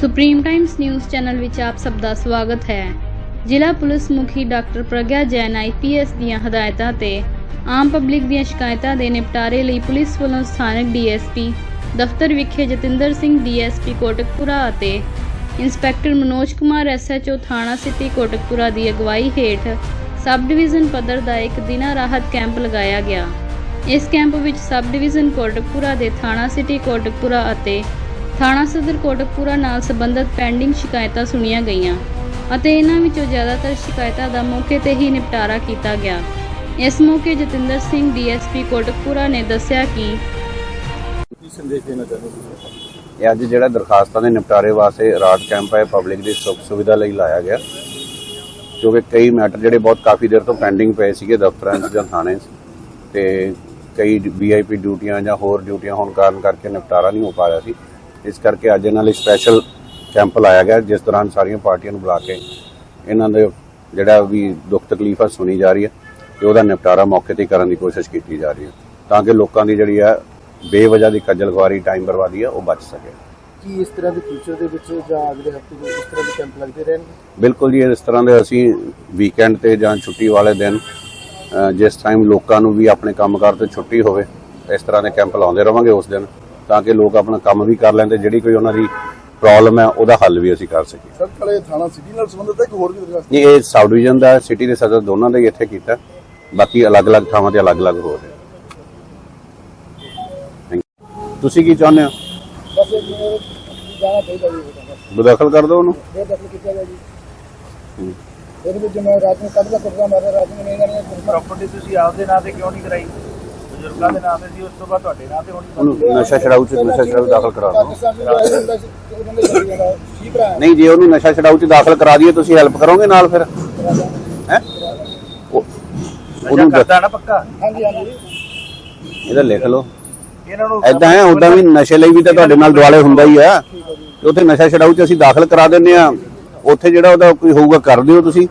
Supreme Times news channel ਵਿੱਚ ਆਪ ਸਭ ਦਾ ਸਵਾਗਤ ਹੈ। ਜ਼ਿਲ੍ਹਾ ਪੁਲਿਸ ਮੁਖੀ ਡਾਕਟਰ ਪ੍ਰਗਿਆ ਜੈਨ ਆਈਪੀਐਸ ਦੀਆਂ ਹਦਾਇਤਾਂ ਤੇ ਆਮ ਪਬਲਿਕ ਦੀਆਂ ਸ਼ਿਕਾਇਤਾਂ ਦੇ ਨਿਪਟਾਰੇ ਲਈ ਪੁਲਿਸ ਵੱਲੋਂ ਸਥਾਨਕ ਡੀਐਸਪੀ ਦਫ਼ਤਰ ਵਿਖੇ ਜਤਿੰਦਰ ਸਿੰਘ ਡੀਐਸਪੀ ਕੋਟਕਪੁਰਾ ਅਤੇ ਇੰਸਪੈਕਟਰ ਮਨੋਜ ਕੁਮਾਰ ਐਸਐਚਓ ਥਾਣਾ ਸਿਟੀ ਕੋਟਕਪੁਰਾ ਦੀ ਅਗਵਾਈ ਹੇਠ ਸਬ ਡਿਵੀਜ਼ਨ ਪੱਧਰ ਦਾ ਇੱਕ ਦਿਨਾ ਰਾਹਤ ਕੈਂਪ ਲਗਾਇਆ ਗਿਆ। ਇਸ ਕੈਂਪ ਵਿੱਚ ਸਬ ਡਿਵੀਜ਼ਨ ਕੋਟਕਪੁਰਾ ਦੇ ਥਾਣਾ ਸਿਟੀ ਕੋਟਕਪੁਰਾ ਅਤੇ ਥਾਣਾ ਸਦਰ ਕੋਟਕਪੁਰਾ ਨਾਲ ਸੰਬੰਧਿਤ ਪੈਂਡਿੰਗ ਸ਼ਿਕਾਇਤਾਂ ਸੁਣੀਆਂ ਗਈਆਂ ਅਤੇ ਇਹਨਾਂ ਵਿੱਚੋਂ ਜ਼ਿਆਦਾਤਰ ਸ਼ਿਕਾਇਤਾਂ ਦਾ ਮੌਕੇ ਤੇ ਹੀ ਨਿਪਟਾਰਾ ਕੀਤਾ ਗਿਆ। ਇਸ ਮੌਕੇ ਜਤਿੰਦਰ ਸਿੰਘ ਡੀਐਸਪੀ ਕੋਟਕਪੁਰਾ ਨੇ ਦੱਸਿਆ ਕਿ ਕੀ ਸੰਦੇਸ਼ ਦੇਣਾ ਚਾਹੁੰਦੇ ਹੋ ਤੁਸੀਂ? ਇਹ ਅੱਜ ਜਿਹੜਾ ਦਰਖਾਸਤਾਂ ਦੇ ਨਿਪਟਾਰੇ ਵਾਸਤੇ ਰਾਤ ਕੈਂਪ ਹੈ ਪਬਲਿਕ ਦੀ ਸੁੱਖ ਸੁਵਿਧਾ ਲਈ ਲਾਇਆ ਗਿਆ। ਕਿਉਂਕਿ ਕਈ ਮੈਟਰ ਜਿਹੜੇ ਬਹੁਤ ਕਾਫੀ ਦੇਰ ਤੋਂ ਪੈਂਡਿੰਗ ਪਏ ਸੀਗੇ ਦਫ਼ਤਰਾਂ 'ਚ ਜਾਂ ਥਾਣੇ 'ਚ ਤੇ ਕਈ ਵੀਆਈਪੀ ਡਿਊਟੀਆਂ ਜਾਂ ਹੋਰ ਡਿਊਟੀਆਂ ਹੋਣ ਕਾਰਨ ਕਰਕੇ ਨਿਪਟਾਰਾ ਨਹੀਂ ਹੋ ਪਾ ਰਿਹਾ ਸੀ। ਇਸ ਕਰਕੇ ਅੱਜ ਇਹਨਾਂ ਲਈ ਸਪੈਸ਼ਲ ਕੈਂਪ ਲਾਇਆ ਗਿਆ ਜਿਸ ਦੌਰਾਨ ਸਾਰੀਆਂ ਪਾਰਟੀਆਂ ਨੂੰ ਬੁਲਾ ਕੇ ਇਹਨਾਂ ਦੇ ਜਿਹੜਾ ਵੀ ਦੁੱਖ ਤਕਲੀਫ ਆ ਸੁਣੀ ਜਾ ਰਹੀ ਹੈ ਤੇ ਉਹਦਾ ਨਿਪਟਾਰਾ ਮੌਕੇ ਤੇ ਕਰਨ ਦੀ ਕੋਸ਼ਿਸ਼ ਕੀਤੀ ਜਾ ਰਹੀ ਹੈ ਤਾਂ ਕਿ ਲੋਕਾਂ ਦੀ ਜਿਹੜੀ ਹੈ ਬੇਵਜ੍ਹਾ ਦੀ ਖੱਜਲ ਖੁਆਰੀ ਟਾਈਮ ਬਰਬਾਦੀ ਹੈ ਉਹ ਬਚ ਸਕੇ। ਕੀ ਇਸ ਤਰ੍ਹਾਂ ਦੇ ਫਿਊਚਰ ਦੇ ਵਿੱਚ ਜਾਂ ਅਗਲੇ ਹਫ਼ਤੇ ਦੇ ਇਸ ਤਰ੍ਹਾਂ ਦੇ ਕੈਂਪ ਲੱਗਦੇ ਰਹਿਣਗੇ? ਬਿਲਕੁਲ ਜੀ ਇਸ ਤਰ੍ਹਾਂ ਦੇ ਅਸੀਂ ਵੀਕਐਂਡ ਤੇ ਜਾਂ ਛੁੱਟੀ ਵਾਲੇ ਦਿਨ ਜਿਸ ਟਾਈਮ ਲੋਕਾਂ ਨੂੰ ਵੀ ਆਪਣੇ ਕੰਮਕਾਰ ਤੋਂ ਛੁੱਟੀ ਹੋਵੇ ਇਸ ਤਰ੍ਹਾਂ ਦੇ ਕੈਂਪ ਲਾਉਂਦੇ ਰਵਾਂਗੇ ਉਸ ਦਿਨ ਤਾਂ ਕਿ ਲੋਕ ਆਪਣਾ ਕੰਮ ਵੀ ਕਰ ਲੈਣ ਤੇ ਜਿਹੜੀ ਕੋਈ ਉਹਨਾਂ ਦੀ ਪ੍ਰੋਬਲਮ ਹੈ ਉਹਦਾ ਹੱਲ ਵੀ ਅਸੀਂ ਕਰ ਸਕੀਏ। ਸਰ ਕਾਲੇ ਥਾਣਾ ਸਿਟੀ ਨਾਲ ਸੰਬੰਧਿਤ ਹੈ ਕਿ ਹੋਰ ਵੀ ਦਰਖਾਸਤ? ਜੀ ਇਹ ਸਬ ਡਿਵੀਜ਼ਨ ਦਾ ਸਿਟੀ ਦੇ ਸਦਰ ਦੋਨਾਂ ਦਾ ਹੀ ਇੱਥੇ ਕੀਤਾ। ਬਾਕੀ ਅਲੱਗ-ਅਲੱਗ ਥਾਵਾਂ ਤੇ ਅਲੱਗ-ਅਲੱਗ ਹੋ ਰਿਹਾ. ਤੁਸੀਂ ਕੀ ਚਾਹੁੰਦੇ ਹੋ? ਬਸ ਇਹ ਜਾਣਾ ਚਾਹੀਦਾ ਜੀ ਬਦਖਲ ਕਰ ਦਿਓ ਉਹਨੂੰ। ਇਹ ਦਖਲ ਕੀਤਾ ਗਿਆ ਜੀ। ਇਹਦੇ ਵਿੱਚ ਮੈਂ ਰਾਤ ਨੂੰ ਕੱਢਦਾ ਮਾਰਿਆ ਰਾਤ ਨੂੰ ਨਹੀਂ ਕਰਨੀ ਪ੍ਰਾਪਰਟੀ ਤੁਸੀਂ ਆਪਦੇ ਨਾਂ ਤੇ ਕਿਉਂ ਨਹੀਂ ਕਰਾਈ? ਬਜ਼ੁਰਗਾਂ ਦੇ ਨਾਂ ਤੇ ਸੀ ਉਸ ਤੋਂ ਬਾਅਦ ਤੁਹਾਡੇ ਨਾਂ ਤੇ ਹੋਣੀ ਉਹਨੂੰ ਨਸ਼ਾ ਛਡਾਊ ਚ ਨਸ਼ਾ ਛਡਾਊ ਦਾਖਲ ਕਰਾ ਦਿਓ। ਨਹੀਂ ਜੇ ਉਹਨੂੰ ਨਸ਼ਾ ਛਡਾਊ ਚ ਦਾਖਲ ਕਰਾ ਦਈਏ ਤੁਸੀਂ ਹੈਲਪ ਕਰੋਗੇ ਨਾਲ ਫਿਰ? ਹੈ? ਉਹਨੂੰ ਦੱਸ- ਕਰਦਾ ਨਾ ਪੱਕਾ? ਹਾਂਜੀ ਹਾਂਜੀ। ਇਹਦਾ ਲਿਖ ਲਓ। ਇਹਨਾਂ ਨੂੰ ਐਦਾਂ ਹੈ ਉਦਾਂ ਵੀ ਨਸ਼ੇ ਲਈ ਵੀ ਤਾਂ ਤੁਹਾਡੇ ਨਾਲ ਦੁਆਲੇ ਹੁੰਦਾ ਹੀ ਆ। ਤੇ ਉੱਥੇ ਨਸ਼ਾ ਛਡਾਊ ਚ ਅਸੀਂ ਦਾਖਲ ਕਰਾ ਦਿੰਨੇ ਆ ਉੱਥੇ ਜਿਹੜਾ ਉਹਦਾ ਕੋਈ ਹੋਊਗਾ ਕਰ ਦਿਓ ਤੁਸੀਂ।